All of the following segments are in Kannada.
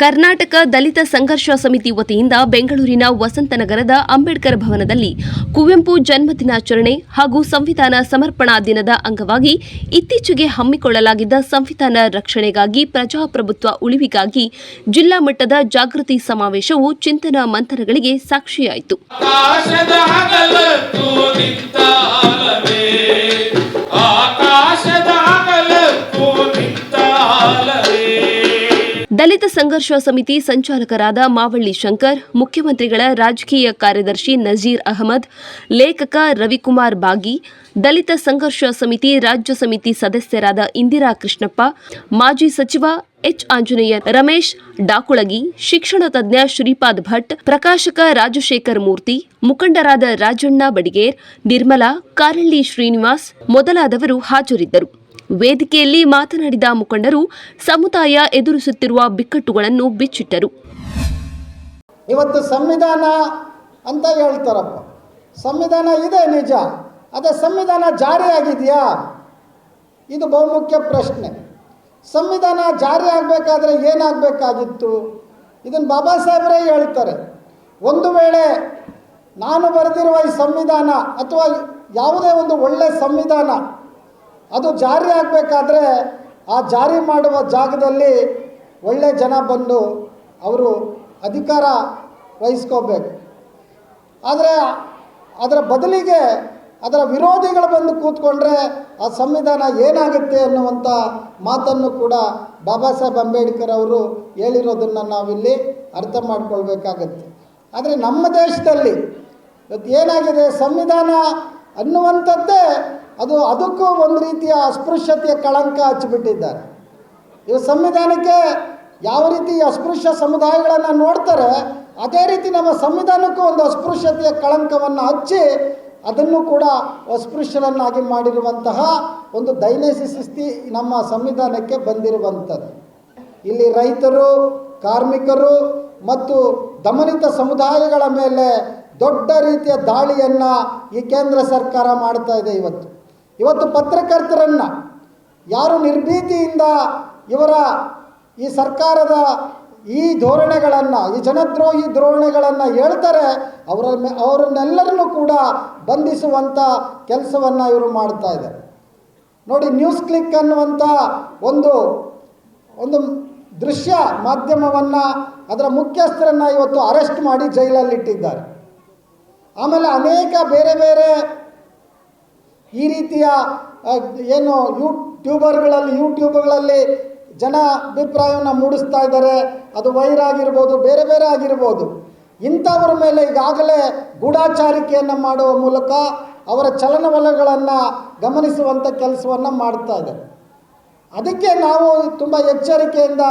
ಕರ್ನಾಟಕ ದಲಿತ ಸಂಘರ್ಷ ಸಮಿತಿ ವತಿಯಿಂದ ಬೆಂಗಳೂರಿನ ವಸಂತನಗರದ ಅಂಬೇಡ್ಕರ್ ಭವನದಲ್ಲಿ ಕುವೆಂಪು ಜನ್ಮದಿನಾಚರಣೆ ಹಾಗೂ ಸಂವಿಧಾನ ಸಮರ್ಪಣಾ ದಿನದ ಅಂಗವಾಗಿ ಇತ್ತೀಚೆಗೆ ಹಮ್ಮಿಕೊಳ್ಳಲಾಗಿದ್ದ ಸಂವಿಧಾನ ರಕ್ಷಣೆಗಾಗಿ ಪ್ರಜಾಪ್ರಭುತ್ವ ಉಳಿವಿಗಾಗಿ ಜಿಲ್ಲಾ ಮಟ್ಟದ ಜಾಗೃತಿ ಸಮಾವೇಶವು ಚಿಂತನ ಮಂಥನಗಳಿಗೆ ಸಾಕ್ಷಿಯಾಯಿತು. ದಲಿತ ಸಂಘರ್ಷ ಸಮಿತಿ ಸಂಚಾಲಕರಾದ ಮಾವಳ್ಳಿ ಶಂಕರ್, ಮುಖ್ಯಮಂತ್ರಿಗಳ ರಾಜಕೀಯ ಕಾರ್ಯದರ್ಶಿ ನಜೀರ್ ಅಹಮದ್, ಲೇಖಕ ರವಿಕುಮಾರ್ ಬಾಗಿ, ದಲಿತ ಸಂಘರ್ಷ ಸಮಿತಿ ರಾಜ್ಯ ಸಮಿತಿ ಸದಸ್ಯರಾದ ಇಂದಿರಾ ಕೃಷ್ಣಪ್ಪ, ಮಾಜಿ ಸಚಿವ ಎಚ್ ಆಂಜನೇಯ ರಮೇಶ್, ಡಾಕುಳಗಿ, ಶಿಕ್ಷಣ ತಜ್ಞ ಶ್ರೀಪಾದ್ ಭಟ್, ಪ್ರಕಾಶಕ ರಾಜಶೇಖರ್ ಮೂರ್ತಿ, ಮುಖಂಡರಾದ ರಾಜಣ್ಣ ಬಡಿಗೇರ್, ನಿರ್ಮಲಾ, ಕಾರಳ್ಳಿ ಶ್ರೀನಿವಾಸ್ ಮೊದಲಾದವರು ಹಾಜರಿದ್ದರು. ವೇದಿಕೆಯಲ್ಲಿ ಮಾತನಾಡಿದ ಮುಖಂಡರು, ಸಮುದಾಯ ಎದುರಿಸುತ್ತಿರುವ ಬಿಕ್ಕಟ್ಟುಗಳನ್ನು ಬಿಚ್ಚಿಟ್ಟರು. ಇವತ್ತು ಸಂವಿಧಾನ ಅಂತ ಹೇಳ್ತಾರಪ್ಪ. ಸಂವಿಧಾನ ಇದೆ ನಿಜ. ಅದೇ ಸಂವಿಧಾನ ಜಾರಿಯಾಗಿದೆಯಾ? ಇದು ಬಹುಮುಖ್ಯ ಪ್ರಶ್ನೆ. ಸಂವಿಧಾನ ಜಾರಿ ಆಗಬೇಕಾದ್ರೆ ಏನಾಗಬೇಕಾಗಿತ್ತು? ಇದನ್ನು ಬಾಬಾ ಸಾಹೇಬರೇ ಹೇಳ್ತಾರೆ. ಒಂದು ವೇಳೆ ನಾನು ಬರೆದಿರುವ ಈ ಸಂವಿಧಾನ ಅಥವಾ ಯಾವುದೇ ಒಂದು ಒಳ್ಳೆಯ ಸಂವಿಧಾನ ಅದು ಜಾರಿ ಆಗಬೇಕಾದ್ರೆ ಆ ಜಾರಿ ಮಾಡುವ ಜಾಗದಲ್ಲಿ ಒಳ್ಳೆ ಜನ ಬಂದು ಅವರು ಅಧಿಕಾರ ವಹಿಸ್ಕೋಬೇಕು. ಆದರೆ ಅದರ ಬದಲಿಗೆ ಅದರ ವಿರೋಧಿಗಳು ಬಂದು ಕೂತ್ಕೊಂಡ್ರೆ ಆ ಸಂವಿಧಾನ ಏನಾಗುತ್ತೆ ಅನ್ನುವಂಥ ಮಾತನ್ನು ಕೂಡ ಬಾಬಾ ಸಾಹೇಬ್ ಅಂಬೇಡ್ಕರ್ ಅವರು ಹೇಳಿರೋದನ್ನು ನಾವಿಲ್ಲಿ ಅರ್ಥ ಮಾಡ್ಕೊಳ್ಬೇಕಾಗತ್ತೆ. ಆದರೆ ನಮ್ಮ ದೇಶದಲ್ಲಿ ಇವತ್ತು ಏನಾಗಿದೆ? ಸಂವಿಧಾನ ಅನ್ನುವಂಥದ್ದೇ ಅದು ಅದಕ್ಕೂ ಒಂದು ರೀತಿಯ ಅಸ್ಪೃಶ್ಯತೆಯ ಕಳಂಕ ಹಚ್ಚಿಬಿಟ್ಟಿದ್ದಾರೆ. ಇವು ಸಂವಿಧಾನಕ್ಕೆ ಯಾವ ರೀತಿ ಅಸ್ಪೃಶ್ಯ ಸಮುದಾಯಗಳನ್ನು ನೋಡ್ತಾರೆ, ಅದೇ ರೀತಿ ನಮ್ಮ ಸಂವಿಧಾನಕ್ಕೂ ಒಂದು ಅಸ್ಪೃಶ್ಯತೆಯ ಕಳಂಕವನ್ನು ಹಚ್ಚಿ ಅದನ್ನು ಕೂಡ ಅಸ್ಪೃಶ್ಯರನ್ನಾಗಿ ಮಾಡಿರುವಂತಹ ಒಂದು ದೈನಸ್ಥಿತಿ ನಮ್ಮ ಸಂವಿಧಾನಕ್ಕೆ ಬಂದಿರುವಂಥದ್ದು. ಇಲ್ಲಿ ರೈತರು, ಕಾರ್ಮಿಕರು ಮತ್ತು ದಮನಿತ ಸಮುದಾಯಗಳ ಮೇಲೆ ದೊಡ್ಡ ರೀತಿಯ ದಾಳಿಯನ್ನು ಈ ಕೇಂದ್ರ ಸರ್ಕಾರ ಮಾಡ್ತಾ ಇದೆ ಇವತ್ತು. ಇವತ್ತು ಪತ್ರಕರ್ತರನ್ನು ಯಾರು ನಿರ್ಭೀತಿಯಿಂದ ಇವರ ಈ ಸರ್ಕಾರದ ಈ ಧೋರಣೆಗಳನ್ನು, ಈ ಜನದ್ರೋಹಿ ಧೋರಣೆಗಳನ್ನು ಹೇಳ್ತಾರೆ, ಅವರ ಅವರನ್ನೆಲ್ಲರನ್ನೂ ಕೂಡ ಬಂಧಿಸುವಂಥ ಕೆಲಸವನ್ನು ಇವರು ಮಾಡ್ತಾ ಇದ್ದಾರೆ. ನೋಡಿ, ನ್ಯೂಸ್ ಕ್ಲಿಕ್ ಅನ್ನುವಂಥ ಒಂದು ಒಂದು ದೃಶ್ಯ ಮಾಧ್ಯಮವನ್ನು ಅದರ ಮುಖ್ಯಸ್ಥರನ್ನು ಇವತ್ತು ಅರೆಸ್ಟ್ ಮಾಡಿ ಜೈಲಲ್ಲಿಟ್ಟಿದ್ದಾರೆ. ಆಮೇಲೆ ಅನೇಕ ಬೇರೆ ಬೇರೆ ಈ ರೀತಿಯ ಏನು ಯೂಟ್ಯೂಬರ್ಗಳಲ್ಲಿ, ಯೂಟ್ಯೂಬ್ಗಳಲ್ಲಿ ಜನ ಅಭಿಪ್ರಾಯವನ್ನು ಮೂಡಿಸ್ತಾ ಇದ್ದಾರೆ. ಅದು ವೈರ್ ಆಗಿರ್ಬೋದು ಬೇರೆ ಬೇರೆ ಆಗಿರ್ಬೋದು. ಇಂಥವ್ರ ಮೇಲೆ ಈಗಾಗಲೇ ಗೂಢಾಚಾರಿಕೆಯನ್ನು ಮಾಡುವ ಮೂಲಕ ಅವರ ಚಲನವಲನಗಳನ್ನು ಗಮನಿಸುವಂಥ ಕೆಲಸವನ್ನು ಮಾಡ್ತಾ ಇದ್ದಾರೆ. ಅದಕ್ಕೆ ನಾವು ತುಂಬ ಎಚ್ಚರಿಕೆಯಿಂದ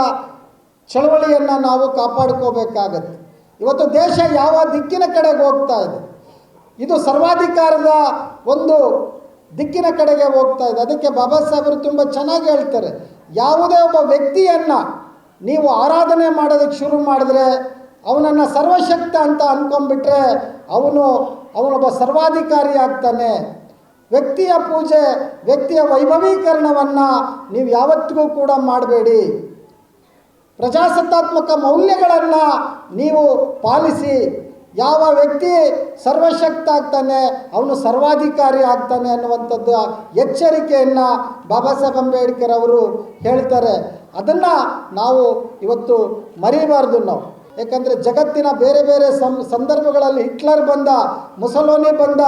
ಚಳವಳಿಯನ್ನು ನಾವು ಕಾಪಾಡ್ಕೋಬೇಕಾಗತ್ತೆ. ಇವತ್ತು ದೇಶ ಯಾವ ದಿಕ್ಕಿನ ಕಡೆಗೆ ಹೋಗ್ತಾ ಇದೆ? ಇದು ಸರ್ವಾಧಿಕಾರದ ಒಂದು ದಿಕ್ಕಿನ ಕಡೆಗೆ ಹೋಗ್ತಾ ಇದೆ. ಅದಕ್ಕೆ ಬಾಬಾ ಸಾಹೇಬರು ತುಂಬ ಚೆನ್ನಾಗಿ ಹೇಳ್ತಾರೆ. ಯಾವುದೇ ಒಬ್ಬ ವ್ಯಕ್ತಿಯನ್ನು ನೀವು ಆರಾಧನೆ ಮಾಡೋದಕ್ಕೆ ಶುರು ಮಾಡಿದ್ರೆ ಅವನನ್ನು ಸರ್ವಶಕ್ತ ಅಂತ ಅಂದ್ಕೊಂಡ್ಬಿಟ್ರೆ ಅವನು, ಅವನೊಬ್ಬ ಸರ್ವಾಧಿಕಾರಿ ಆಗ್ತಾನೆ. ವ್ಯಕ್ತಿಯ ಪೂಜೆ, ವ್ಯಕ್ತಿಯ ವೈಭವೀಕರಣವನ್ನು ನೀವು ಯಾವತ್ತಿಗೂ ಕೂಡ ಮಾಡಬೇಡಿ. ಪ್ರಜಾಸತ್ತಾತ್ಮಕ ಮೌಲ್ಯಗಳನ್ನು ನೀವು ಪಾಲಿಸಿ ಯಾವ ವ್ಯಕ್ತಿ ಸರ್ವಶಕ್ತ ಆಗ್ತಾನೆ, ಅವನು ಸರ್ವಾಧಿಕಾರಿ ಆಗ್ತಾನೆ ಅನ್ನುವಂಥದ್ದು ಎಚ್ಚರಿಕೆಯನ್ನು ಬಾಬಾ ಸಾಹೇಬ್ ಅಂಬೇಡ್ಕರ್ ಅವರು ಹೇಳ್ತಾರೆ. ಅದನ್ನು ನಾವು ಇವತ್ತು ಮರಿಬಾರ್ದು ನಾವು. ಯಾಕಂದರೆ ಜಗತ್ತಿನ ಬೇರೆ ಬೇರೆ ಸಂ, ಸಂದರ್ಭಗಳಲ್ಲಿ ಹಿಟ್ಲರ್ ಬಂದ, ಮುಸಲೋನಿ ಬಂದ,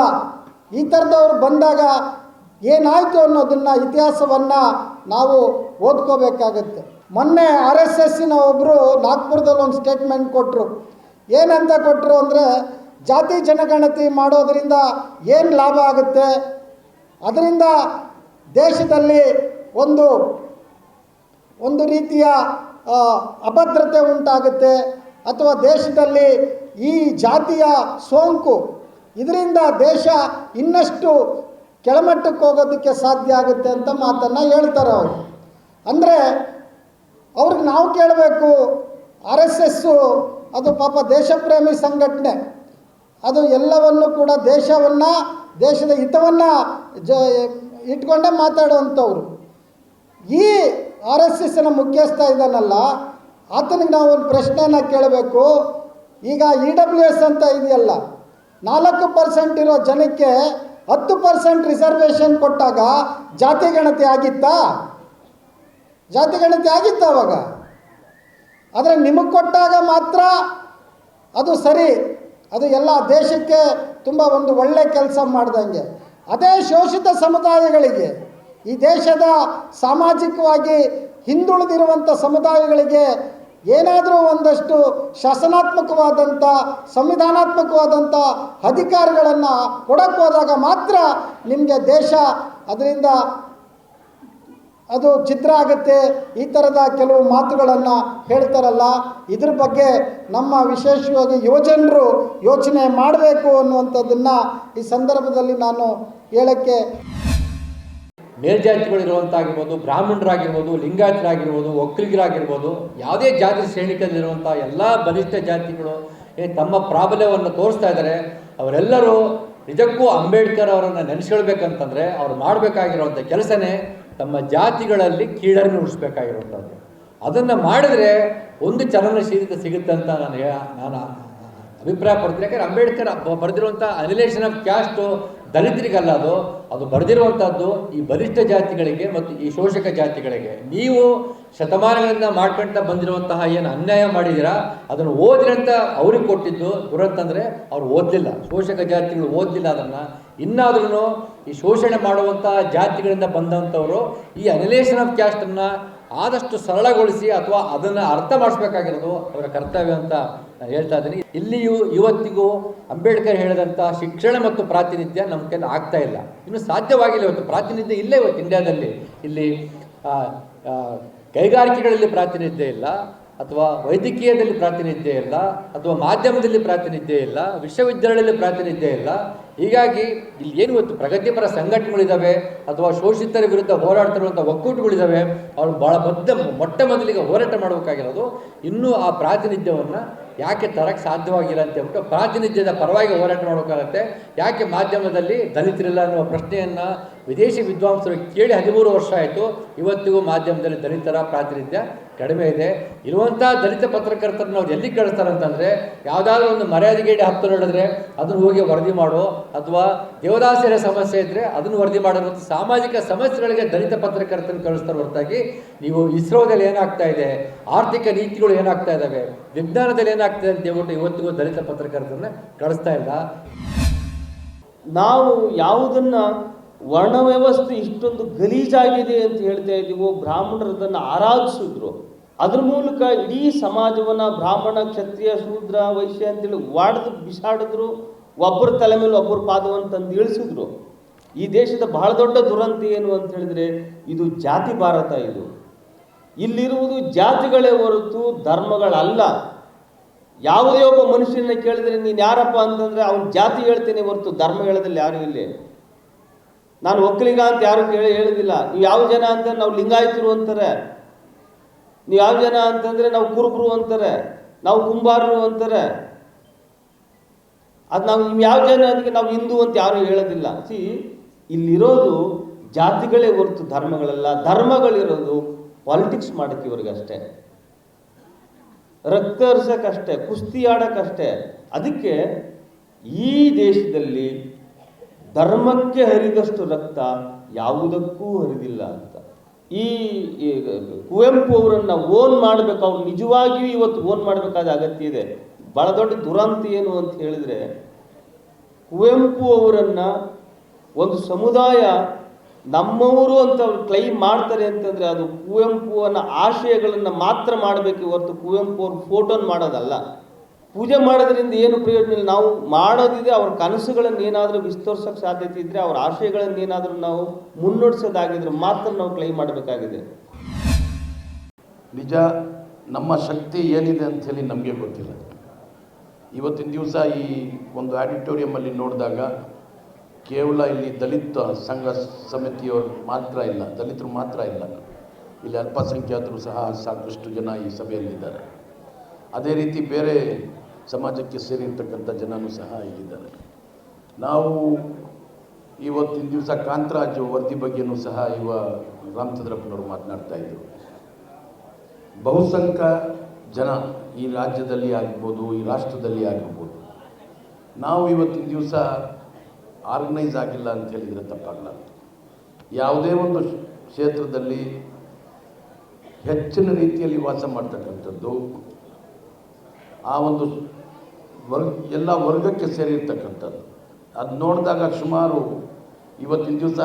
ಈ ಥರದವ್ರು ಬಂದಾಗ ಏನಾಯಿತು ಅನ್ನೋದನ್ನು, ಇತಿಹಾಸವನ್ನು ನಾವು ಓದ್ಕೋಬೇಕಾಗತ್ತೆ. ಮೊನ್ನೆ ಆರ್ ಎಸ್ ಎಸ್ಸಿನ ಒಬ್ಬರು ನಾಗ್ಪುರದಲ್ಲಿ ಒಂದು ಸ್ಟೇಟ್ಮೆಂಟ್ ಕೊಟ್ಟರು ಏನಂತ ಕೊಟ್ಟರು ಅಂದರೆ ಜಾತಿ ಜನಗಣತಿ ಮಾಡೋದರಿಂದ ಏನು ಲಾಭ ಆಗುತ್ತೆ? ಅದರಿಂದ ದೇಶದಲ್ಲಿ ಒಂದು ಒಂದು ರೀತಿಯ ಅಭದ್ರತೆ ಉಂಟಾಗುತ್ತೆ. ಅಥವಾ ದೇಶದಲ್ಲಿ ಈ ಜಾತಿಯ ಸೋಂಕು, ಇದರಿಂದ ದೇಶ ಇನ್ನಷ್ಟು ಕೆಳಮಟ್ಟಕ್ಕೆ ಹೋಗೋದಕ್ಕೆ ಸಾಧ್ಯ ಆಗುತ್ತೆ ಅಂತ ಮಾತನ್ನು ಹೇಳ್ತಾರೆ ಅವರು. ಅಂದರೆ ಅವ್ರಿಗೆ ನಾವು ಕೇಳಬೇಕು, ಆರ್ ಎಸ್ ಎಸ್ಸು ಅದು ಪಾಪ ದೇಶಪ್ರೇಮಿ ಸಂಘಟನೆ. ಅದು ಎಲ್ಲವನ್ನು ಕೂಡ ದೇಶವನ್ನು, ದೇಶದ ಹಿತವನ್ನು ಜ, ಇಟ್ಕೊಂಡೇ ಮಾತಾಡುವಂಥವ್ರು. ಈ ಆರ್ ಎಸ್ ಎಸ್ನ ಮುಖ್ಯಸ್ಥ ಇದ್ದಾನಲ್ಲ, ಆತನಿಗೆ ನಾವು ಒಂದು ಪ್ರಶ್ನೆನ ಕೇಳಬೇಕು. ಈಗ ಇ ಡಬ್ಲ್ಯೂ ಎಸ್ ಅಂತ ಇದೆಯಲ್ಲ, ನಾಲ್ಕು ಪರ್ಸೆಂಟ್ ಇರೋ ಜನಕ್ಕೆ ಹತ್ತು ಪರ್ಸೆಂಟ್ ರಿಸರ್ವೇಷನ್ ಕೊಟ್ಟಾಗ ಜಾತಿ ಗಣತಿ ಆಗಿತ್ತಾ? ಜಾತಿ ಗಣತಿ ಆಗಿತ್ತ ಅವಾಗ? ಆದರೆ ನಿಮಗೆ ಕೊಟ್ಟಾಗ ಮಾತ್ರ ಅದು ಸರಿ. ಅದು ಎಲ್ಲ ದೇಶಕ್ಕೆ ತುಂಬ ಒಂದು ಒಳ್ಳೆ ಕೆಲಸ ಮಾಡ್ದಂಗೆ. ಅದೇ ಶೋಷಿತ ಸಮುದಾಯಗಳಿಗೆ, ಈ ದೇಶದ ಸಾಮಾಜಿಕವಾಗಿ ಹಿಂದುಳಿದಿರುವಂಥ ಸಮುದಾಯಗಳಿಗೆ ಏನಾದರೂ ಒಂದಷ್ಟು ಶಾಸನಾತ್ಮಕವಾದಂಥ ಸಂವಿಧಾನಾತ್ಮಕವಾದಂಥ ಅಧಿಕಾರಗಳನ್ನು ಕೊಡಕ್ಕೆ ಹೋದಾಗ ಮಾತ್ರ ನಿಮಗೆ ದೇಶ ಅದರಿಂದ ಅದು ಚಿತ್ರ ಆಗುತ್ತೆ, ಈ ಥರದ ಕೆಲವು ಮಾತುಗಳನ್ನು ಹೇಳ್ತಾರಲ್ಲ, ಇದ್ರ ಬಗ್ಗೆ ನಮ್ಮ ವಿಶೇಷವಾಗಿ ಯುವಜನರು ಯೋಚನೆ ಮಾಡಬೇಕು ಅನ್ನುವಂಥದ್ದನ್ನು ಈ ಸಂದರ್ಭದಲ್ಲಿ ನಾನು ಹೇಳಕ್ಕೆ ಮೇಲ್ಜಾತಿಗಳಿರುವಂತಾಗಿರ್ಬೋದು, ಬ್ರಾಹ್ಮಣರಾಗಿರ್ಬೋದು, ಲಿಂಗಾಯತರಾಗಿರ್ಬೋದು, ಒಕ್ಕಲಿಗರಾಗಿರ್ಬೋದು, ಯಾವುದೇ ಜಾತಿ ಶ್ರೇಣಿಕದಲ್ಲಿರುವಂಥ ಎಲ್ಲ ಬಲಿಷ್ಠ ಜಾತಿಗಳು ತಮ್ಮ ಪ್ರಾಬಲ್ಯವನ್ನು ತೋರಿಸ್ತಾ ಇದ್ದಾರೆ, ಅವರೆಲ್ಲರೂ ನಿಜಕ್ಕೂ ಅಂಬೇಡ್ಕರ್ ಅವರನ್ನು ನೆನೆಸ್ಕೊಳ್ಬೇಕಂತಂದರೆ ಅವ್ರು ಮಾಡಬೇಕಾಗಿರುವಂಥ ಕೆಲಸನೇ ತಮ್ಮ ಜಾತಿಗಳಲ್ಲಿ ಕೀಳನ್ನು ಉಳಿಸ್ಬೇಕಾಗಿರುವಂಥದ್ದು. ಅದನ್ನು ಮಾಡಿದ್ರೆ ಒಂದು ಚಲನಶೀಲತೆ ಸಿಗುತ್ತೆ ಅಂತ ನಾನು ಹೇಳ ನಾನು ಅಭಿಪ್ರಾಯ ಪಡ್ತೀನಿ. ಯಾಕಂದರೆ ಅಂಬೇಡ್ಕರ್ ಬರೆದಿರುವಂಥ ಅನಿಲೇಷನ್ ಆಫ್ ಕ್ಯಾಸ್ಟು ದಲಿತರಿಗಲ್ಲ ಅದು. ಅದು ಬರೆದಿರುವಂಥದ್ದು ಈ ಬಲಿಷ್ಠ ಜಾತಿಗಳಿಗೆ ಮತ್ತು ಈ ಶೋಷಕ ಜಾತಿಗಳಿಗೆ. ನೀವು ಶತಮಾನಗಳಿಂದ ಮಾಡ್ಕೊಂತ ಬಂದಿರುವಂತಹ ಏನು ಅನ್ಯಾಯ ಮಾಡಿದ್ದೀರಾ, ಅದನ್ನು ಓದಿರಂತ ಅವ್ರಿಗೆ ಕೊಟ್ಟಿದ್ದು ದುರಂತಂದರೆ ಅವ್ರು ಓದಲಿಲ್ಲ. ಶೋಷಕ ಜಾತಿಗಳು ಓದಲಿಲ್ಲ ಅದನ್ನು. ಇನ್ನಾದ್ರೂ ಈ ಶೋಷಣೆ ಮಾಡುವಂಥ ಜಾತಿಗಳಿಂದ ಬಂದಂಥವರು ಈ ಅನಿಲೇಷನ್ ಆಫ್ ಕ್ಯಾಸ್ಟನ್ನು ಆದಷ್ಟು ಸರಳಗೊಳಿಸಿ ಅಥವಾ ಅದನ್ನು ಅರ್ಥ ಮಾಡಿಸ್ಬೇಕಾಗಿರೋದು ಅವರ ಕರ್ತವ್ಯ ಅಂತ ಹೇಳ್ತಾ ಇದ್ದೀನಿ. ಇಲ್ಲಿಯೂ ಇವತ್ತಿಗೂ ಅಂಬೇಡ್ಕರ್ ಹೇಳಿದಂಥ ಶಿಕ್ಷಣ ಮತ್ತು ಪ್ರಾತಿನಿಧ್ಯ ನಮ್ಮ ಕೈಲಿ ಆಗ್ತಾ ಇಲ್ಲ. ಇನ್ನು ಸಾಧ್ಯವಾಗಿಲ್ಲ ಇವತ್ತು. ಪ್ರಾತಿನಿಧ್ಯ ಇಲ್ಲೇ ಇವತ್ತು ಇಂಡಿಯಾದಲ್ಲಿ. ಇಲ್ಲಿ ಕೈಗಾರಿಕೆಗಳಲ್ಲಿ ಪ್ರಾತಿನಿಧ್ಯ ಇಲ್ಲ ಅಥವಾ ವೈದ್ಯಕೀಯದಲ್ಲಿ ಪ್ರಾತಿನಿಧ್ಯ ಇಲ್ಲ ಅಥವಾ ಮಾಧ್ಯಮದಲ್ಲಿ ಪ್ರಾತಿನಿಧ್ಯ ಇಲ್ಲ, ವಿಶ್ವವಿದ್ಯಾಲಯದಲ್ಲಿ ಪ್ರಾತಿನಿಧ್ಯ ಇಲ್ಲ. ಹೀಗಾಗಿ ಇಲ್ಲಿ ಏನು ಇವತ್ತು ಪ್ರಗತಿಪರ ಸಂಘಟನೆಗಳಿದ್ದಾವೆ ಅಥವಾ ಶೋಷಿತರ ವಿರುದ್ಧ ಹೋರಾಡ್ತಿರುವಂಥ ಒಕ್ಕೂಟಗಳಿದ್ದಾವೆ ಅವ್ರು ಭಾಳ ಬದ್ಧ ಮೊಟ್ಟ ಮೊದಲಿಗೆ ಹೋರಾಟ ಮಾಡಬೇಕಾಗಿರೋದು. ಇನ್ನೂ ಆ ಪ್ರಾತಿನಿಧ್ಯವನ್ನು ಯಾಕೆ ತರಕ್ಕೆ ಸಾಧ್ಯವಾಗಿಲ್ಲ ಅಂತ ಹೇಳ್ಬಿಟ್ಟು ಪ್ರಾತಿನಿಧ್ಯದ ಪರವಾಗಿ ಹೋರಾಟ ಮಾಡಬೇಕಾಗತ್ತೆ. ಯಾಕೆ ಮಾಧ್ಯಮದಲ್ಲಿ ದಲಿತರಿಲ್ಲ ಅನ್ನುವ ಪ್ರಶ್ನೆಯನ್ನು ವಿದೇಶಿ ವಿದ್ವಾಂಸರು ಕೇಳಿ ಹದಿಮೂರು ವರ್ಷ ಆಯಿತು. ಇವತ್ತಿಗೂ ಮಾಧ್ಯಮದಲ್ಲಿ ದಲಿತರ ಪ್ರಾತಿನಿಧ್ಯ ಕಡಿಮೆ ಇದೆ. ಇರುವಂಥ ದಲಿತ ಪತ್ರಕರ್ತರನ್ನ ಅವ್ರು ಎಲ್ಲಿಗೆ ಕಳಿಸ್ತಾರೆ ಅಂತಂದರೆ, ಯಾವುದಾದ್ರೂ ಒಂದು ಮರ್ಯಾದೆಗೇಡಿ ಹತ್ತು ನಡೆದ್ರೆ ಅದನ್ನು ಹೋಗಿ ವರದಿ ಮಾಡು ಅಥವಾ ದೇವದಾಸಿಯರ ಸಮಸ್ಯೆ ಇದ್ದರೆ ಅದನ್ನು ವರದಿ ಮಾಡಿರುವಂಥ ಸಾಮಾಜಿಕ ಸಮಸ್ಯೆಗಳಿಗೆ ದಲಿತ ಪತ್ರಕರ್ತರನ್ನು ಕಳಿಸ್ತಾರೆ ಹೊರತಾಗಿ ನೀವು ಇಸ್ರೋದಲ್ಲಿ ಏನಾಗ್ತಾ ಇದೆ, ಆರ್ಥಿಕ ನೀತಿಗಳು ಏನಾಗ್ತಾ ಇದ್ದಾವೆ ವಿಜ್ಞಾನದಲ್ಲಿ ಏನಾಗ್ತಿದೆ ಅಂತ ಹೇಳ್ಬಿಟ್ಟು ಇವತ್ತಿಗೂ ದಲಿತ ಪತ್ರಕರ್ತರನ್ನ ಕಳಿಸ್ತಾ ಇಲ್ಲ. ನಾವು ಯಾವುದನ್ನ ವರ್ಣ ವ್ಯವಸ್ಥೆ ಇಷ್ಟೊಂದು ಗಲೀಜಾಗಿದೆ ಅಂತ ಹೇಳ್ತಾ ಇದ್ದೀವೋ ಬ್ರಾಹ್ಮಣರದನ್ನು ಆರಾಧಿಸಿದ್ರು. ಅದ್ರ ಮೂಲಕ ಇಡೀ ಸಮಾಜವನ್ನು ಬ್ರಾಹ್ಮಣ, ಕ್ಷತ್ರಿಯ, ಶೂದ್ರ, ವೈಶ್ಯ ಅಂತೇಳಿ ವಾಡ್ದು ಬಿಸಾಡಿದ್ರು, ಒಬ್ಬರ ತಲೆ ಮೇಲೆ ಒಬ್ಬರ ಪಾದವನ್ನು ತಂದು ಇಳಿಸಿದ್ರು. ಈ ದೇಶದ ಬಹಳ ದೊಡ್ಡ ದುರಂತ ಏನು ಅಂತ ಹೇಳಿದ್ರೆ, ಇದು ಜಾತಿ ಭಾರತ ಇದು. ಇಲ್ಲಿರುವುದು ಜಾತಿಗಳೇ ಹೊರತು ಧರ್ಮಗಳಲ್ಲ. ಯಾವುದೇ ಒಬ್ಬ ಮನುಷ್ಯನ ಕೇಳಿದ್ರೆ ನೀನು ಯಾರಪ್ಪ ಅಂತಂದರೆ, ಅವ್ನ ಜಾತಿ ಹೇಳ್ತೇನೆ ಹೊರತು ಧರ್ಮ ಹೇಳೋದಿಲ್ಲ ಯಾರು ಇಲ್ಲಿ. ನಾನು ಒಕ್ಕಲಿಗ ಅಂತ ಯಾರು ಕೇಳಿ ಹೇಳುದಿಲ್ಲ. ನೀವು ಯಾವ ಜನ ಅಂತಂದ್ರೆ ನಾವು ಲಿಂಗಾಯತರು ಅಂತಾರೆ. ನೀವು ಯಾವ ಜನ ಅಂತಂದ್ರೆ ನಾವು ಕುರುಬರು ಅಂತಾರೆ. ನಾವು ಕುಂಬಾರರು ಅಂತಾರೆ. ಅದು ನಾವು ನೀವು ಯಾವ ಜನ ಅದಕ್ಕೆ ನಾವು ಹಿಂದೂ ಅಂತ ಯಾರು ಹೇಳೋದಿಲ್ಲ. ಸಿ, ಇಲ್ಲಿರೋದು ಜಾತಿಗಳೇ ಹೊರತು ಧರ್ಮಗಳಲ್ಲ. ಧರ್ಮಗಳಿರೋದು ಪಾಲಿಟಿಕ್ಸ್ ಮಾಡಕ್ಕೆ ಇವ್ರಿಗಷ್ಟೇ ರಕ್ತ ಹರ್ಸೋಕ್ಕಷ್ಟೇ ಕುಸ್ತಿ ಆಡೋಕ್ಕಷ್ಟೇ. ಅದಕ್ಕೆ ಈ ದೇಶದಲ್ಲಿ ಧರ್ಮಕ್ಕೆ ಹರಿದಷ್ಟು ರಕ್ತ ಯಾವುದಕ್ಕೂ ಹರಿದಿಲ್ಲ ಅಂತ. ಈ ಕುವೆಂಪು ಅವರನ್ನ ಓನ್ ಮಾಡಬೇಕು, ಅವ್ರು ನಿಜವಾಗಿಯೂ ಇವತ್ತು ಓನ್ ಮಾಡಬೇಕಾದ ಅಗತ್ಯ ಇದೆ. ಬಹಳ ದೊಡ್ಡ ದುರಂತ ಏನು ಅಂತ ಹೇಳಿದ್ರೆ, ಕುವೆಂಪು ಅವರನ್ನ ಒಂದು ಸಮುದಾಯ ನಮ್ಮವರು ಅಂತ ಅವ್ರು ಕ್ಲೈಮ್ ಮಾಡ್ತಾರೆ ಅಂತಂದ್ರೆ ಅದು ಕುವೆಂಪುವನ್ನ ಆಶಯಗಳನ್ನ ಮಾತ್ರ ಮಾಡಬೇಕು ಇವತ್ತು ಕುವೆಂಪು ಅವ್ರ ಫೋಟೋನ್ ಮಾಡೋದಲ್ಲ. ಪೂಜೆ ಮಾಡೋದ್ರಿಂದ ಏನು ಪ್ರಯೋಜನ ಇಲ್ಲ. ನಾವು ಮಾಡೋದಿದೆ, ಅವ್ರ ಕನಸುಗಳನ್ನು ಏನಾದರೂ ವಿಸ್ತರಿಸೋಕ್ಕೆ ಸಾಧ್ಯತೆ ಇದ್ದರೆ ಅವ್ರ ಆಶಯಗಳನ್ನು ಏನಾದರೂ ನಾವು ಮುನ್ನಡೆಸೋದಾಗಿದ್ರೆ ಮಾತ್ರ ನಾವು ಕ್ಲೈಮ್ ಮಾಡಬೇಕಾಗಿದೆ. ನಿಜ, ನಮ್ಮ ಶಕ್ತಿ ಏನಿದೆ ಅಂಥೇಳಿ ನಮಗೆ ಗೊತ್ತಿಲ್ಲ. ಇವತ್ತಿನ ದಿವಸ ಈ ಒಂದು ಆಡಿಟೋರಿಯಮಲ್ಲಿ ನೋಡಿದಾಗ ಕೇವಲ ಇಲ್ಲಿ ದಲಿತ ಸಂಘ ಸಮಿತಿಯವರು ಮಾತ್ರ ಇಲ್ಲ, ದಲಿತರು ಮಾತ್ರ ಇಲ್ಲ. ಇಲ್ಲಿ ಅಲ್ಪಸಂಖ್ಯಾತರು ಸಹ ಸಾಕಷ್ಟು ಜನ ಈ ಸಭೆಯಲ್ಲಿದ್ದಾರೆ. ಅದೇ ರೀತಿ ಬೇರೆ ಸಮಾಜಕ್ಕೆ ಸೇರಿರ್ತಕ್ಕಂಥ ಜನನೂ ಸಹ ಇಲ್ಲಿದ್ದಾರೆ. ನಾವು ಇವತ್ತಿನ ದಿವಸ ಕಾಂತರಾಜ್ ವರದಿ ಬಗ್ಗೆನೂ ಸಹ ಇವ ರಾಮಚಂದ್ರಪ್ಪನವರು ಮಾತನಾಡ್ತಾ ಇದ್ದರು ಬಹುಸಂಖ್ಯ ಜನ ಈ ರಾಜ್ಯದಲ್ಲಿ ಆಗ್ಬೋದು, ಈ ರಾಷ್ಟ್ರದಲ್ಲಿ ಆಗಿರ್ಬೋದು ನಾವು ಇವತ್ತಿನ ದಿವಸ ಆರ್ಗನೈಸ್ ಆಗಿಲ್ಲ ಅಂತ ಹೇಳಿದರೆ ತಪ್ಪಾಗಲ್ಲ. ಯಾವುದೇ ಒಂದು ಕ್ಷೇತ್ರದಲ್ಲಿ ಹೆಚ್ಚಿನ ರೀತಿಯಲ್ಲಿ ವಾಸ ಮಾಡ್ತಕ್ಕಂಥದ್ದು ಆ ಒಂದು ವರ್ಗ, ಎಲ್ಲ ವರ್ಗಕ್ಕೆ ಸೇರಿರ್ತಕ್ಕಂಥದ್ದು. ಅದು ನೋಡಿದಾಗ ಸುಮಾರು ಇವತ್ತಿನ ದಿವಸ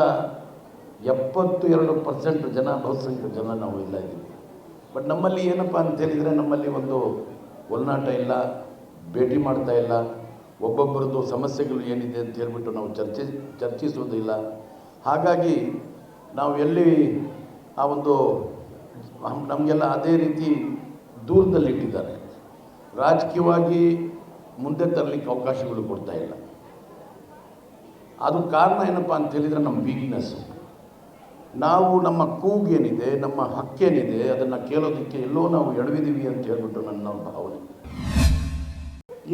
ಎಪ್ಪತ್ತು ಎರಡು ಪರ್ಸೆಂಟ್ ಜನ ಬಹುಸಂಖ್ಯ ಜನ ನಾವು ಇಲ್ಲ ಇದ್ದೀವಿ ಬಟ್ ನಮ್ಮಲ್ಲಿ ಏನಪ್ಪ ಅಂತ ಹೇಳಿದರೆ, ನಮ್ಮಲ್ಲಿ ಒಂದು ಒಲನಾಟ ಇಲ್ಲ, ಭೇಟಿ ಮಾಡ್ತಾ ಇಲ್ಲ, ಒಬ್ಬೊಬ್ಬರದ್ದು ಸಮಸ್ಯೆಗಳು ಏನಿದೆ ಅಂತ ಹೇಳಿಬಿಟ್ಟು ನಾವು ಚರ್ಚೆ, ಚರ್ಚಿಸುವುದಿಲ್ಲ. ಹಾಗಾಗಿ ನಾವು ಎಲ್ಲಿ ಆ ಒಂದು, ನಮಗೆಲ್ಲ ಅದೇ ರೀತಿ ದೂರದಲ್ಲಿಟ್ಟಿದ್ದಾರೆ. ರಾಜಕೀಯವಾಗಿ ಮುಂದೆ ತರಲಿಕ್ಕೆ ಅವಕಾಶಗಳು ಕೊಡ್ತಾ ಇಲ್ಲ. ಅದು ಕಾರಣ ಏನಪ್ಪ ಅಂತ ಹೇಳಿದರೆ ನಮ್ಮ ವೀಕ್ನೆಸ್ಸು ನಾವು ನಮ್ಮ ಕೂಗೇನಿದೆ ನಮ್ಮ ಹಕ್ಕೇನಿದೆ ಅದನ್ನು ಕೇಳೋದಕ್ಕೆ ಎಲ್ಲೋ ನಾವು ಎಡವಿದ್ದೀವಿ ಅಂತ ಹೇಳ್ಬಿಟ್ಟು ನನ್ನ ಭಾವನೆ.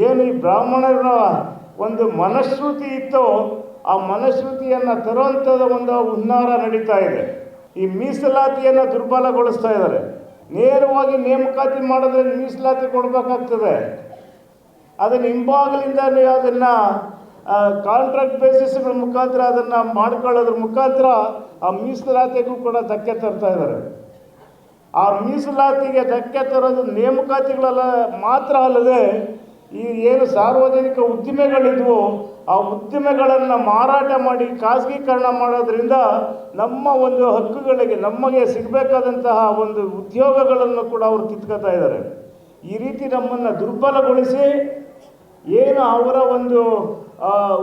ಏನು ಈ ಬ್ರಾಹ್ಮಣರ ಒಂದು ಮನಶ್ರುತಿ ಇತ್ತೋ, ಆ ಮನಶ್ರುತಿಯನ್ನು ತರುವಂಥದ್ದು ಒಂದು ಹುನ್ನಾರ ನಡೀತಾ ಇದೆ. ಈ ಮೀಸಲಾತಿಯನ್ನು ದುರ್ಬಲಗೊಳಿಸ್ತಾ ಇದ್ದಾರೆ. ನೇರವಾಗಿ ನೇಮಕಾತಿ ಮಾಡಿದ್ರೆ ಮೀಸಲಾತಿ ಕೊಡಬೇಕಾಗ್ತದೆ. ಅದನ್ನು ಹಿಂಭಾಗಲಿಂದ ಅದನ್ನು ಕಾಂಟ್ರಾಕ್ಟ್ ಬೇಸಿಸ್ಗಳ ಮುಖಾಂತರ ಅದನ್ನು ಮಾಡ್ಕೊಳ್ಳೋದ್ರ ಮುಖಾಂತರ ಆ ಮೀಸಲಾತಿಗೂ ಕೂಡ ಧಕ್ಕೆ ತರ್ತಾ ಇದ್ದಾರೆ ಆ ಮೀಸಲಾತಿಗೆ ಧಕ್ಕೆ ತರೋದು ನೇಮಕಾತಿಗಳೆಲ್ಲ ಮಾತ್ರ ಅಲ್ಲದೆ ಈ ಏನು ಸಾರ್ವಜನಿಕ ಉದ್ದಿಮೆಗಳಿದ್ವು ಆ ಉದ್ದಿಮೆಗಳನ್ನು ಮಾರಾಟ ಮಾಡಿ ಖಾಸಗೀಕರಣ ಮಾಡೋದ್ರಿಂದ ನಮ್ಮ ಒಂದು ಹಕ್ಕುಗಳಿಗೆ ನಮಗೆ ಸಿಗಬೇಕಾದಂತಹ ಒಂದು ಉದ್ಯೋಗಗಳನ್ನು ಕೂಡ ಅವರು ಕಿತ್ಕೋತಾ ಇದ್ದಾರೆ. ಈ ರೀತಿ ನಮ್ಮನ್ನು ದುರ್ಬಲಗೊಳಿಸಿ ಏನು ಅವರ ಒಂದು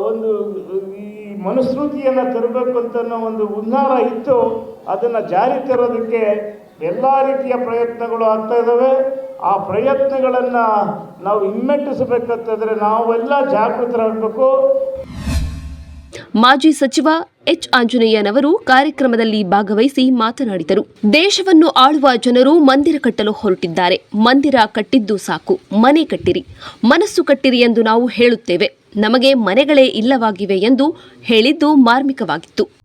ಒಂದು ಈ ಮನುಸ್ಮೃತಿಯನ್ನು ತರಬೇಕು ಅಂತ ಒಂದು ಉನ್ನಾರ ಇತ್ತು. ಅದನ್ನು ಜಾರಿ ತರೋದಕ್ಕೆ ಎಲ್ಲ ರೀತಿಯ ಪ್ರಯತ್ನಗಳು ಆಗ್ತಾ ಇದ್ದಾವೆ. ಆ ಪ್ರಯತ್ನಗಳನ್ನು ನಾವು ಹಿಮ್ಮೆಟ್ಟಿಸಬೇಕಂತಂದರೆ ನಾವೆಲ್ಲ ಜಾಗೃತರಾಗಬೇಕು. ಮಾಜಿ ಸಚಿವ ಎಚ್ ಆಂಜನೇಯನವರು ಕಾರ್ಯಕ್ರಮದಲ್ಲಿ ಭಾಗವಹಿಸಿ ಮಾತನಾಡಿದರು. ದೇಶವನ್ನು ಆಳುವ ಜನರು ಮಂದಿರ ಕಟ್ಟಲು ಹೊರಟಿದ್ದಾರೆ. ಮಂದಿರ ಕಟ್ಟಿದ್ದು ಸಾಕು. ಮನೆ ಕಟ್ಟಿರಿ. ಮನಸ್ಸು ಕಟ್ಟಿರಿ ಎಂದು ನಾವು ಹೇಳುತ್ತೇವೆ. ನಮಗೆ ಮನೆಗಳೇ ಇಲ್ಲವಾಗಿವೆ ಎಂದು ಹೇಳಿದ್ದು ಮಾರ್ಮಿಕವಾಗಿತ್ತು.